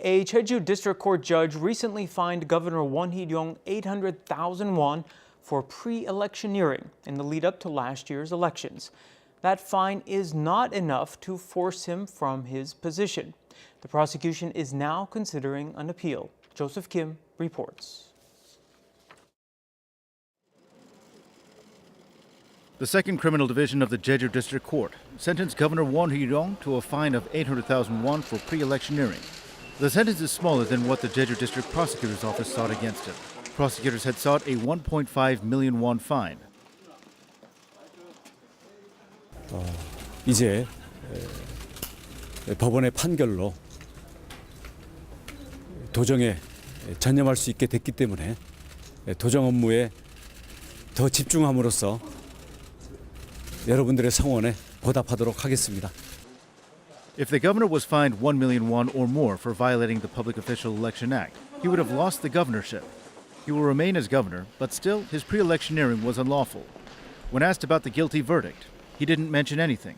A Jeju District Court judge recently fined Governor Won Hee-ryong 800,000 won for pre-electioneering in the lead up to last year's elections. That fine is not enough to force him from his position. The prosecution is now considering an appeal. Joseph Kim reports. The second criminal division of the Jeju District Court sentenced Governor Won Hee-ryong to a fine of 800,000 won for pre-electioneering. The sentence is smaller than what the Jeju District Prosecutor's Office sought against him. Prosecutors had sought a 1.5 million won fine. 이제 에, 법원의 판결로 도정에 전념할 수 있게 됐기 때문에 도정 업무에 더 집중함으로써 여러분들의 성원에 보답하도록 하겠습니다. If the governor was fined 1 million won or more for violating the Public Official Election Act, he would have lost the governorship. He will remain as governor, but still, his pre electioneering was unlawful. When asked about the guilty verdict, he didn't mention anything.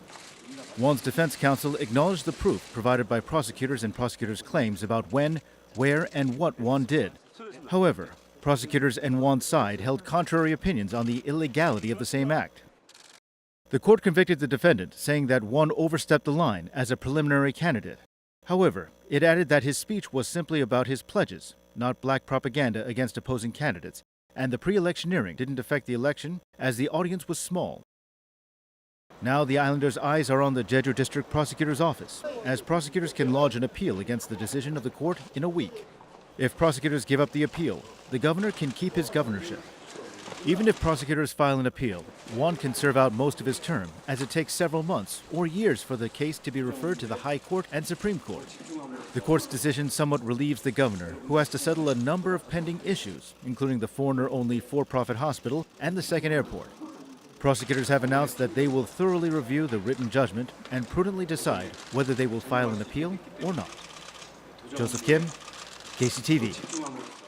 Won's defense counsel acknowledged the proof provided by prosecutors and prosecutors' claims about when, where, and what Won did. However, prosecutors and Won's side held contrary opinions on the illegality of the same act. The court convicted the defendant, saying that one overstepped the line as a preliminary candidate. However, it added that his speech was simply about his pledges, not black propaganda against opposing candidates, and the pre electioneering didn't affect the election as the audience was small. Now the islanders' eyes are on the Jeju District Prosecutor's Office, as prosecutors can lodge an appeal against the decision of the court in a week. If prosecutors give up the appeal, the governor can keep his governorship. Even if prosecutors file an appeal, Won can serve out most of his term, as it takes several months or years for the case to be referred to the High Court and Supreme Court. The court's decision somewhat relieves the governor, who has to settle a number of pending issues, including the foreigner only for profit hospital and the second airport. Prosecutors have announced that they will thoroughly review the written judgment and prudently decide whether they will file an appeal or not. Joseph Kim, KCTV.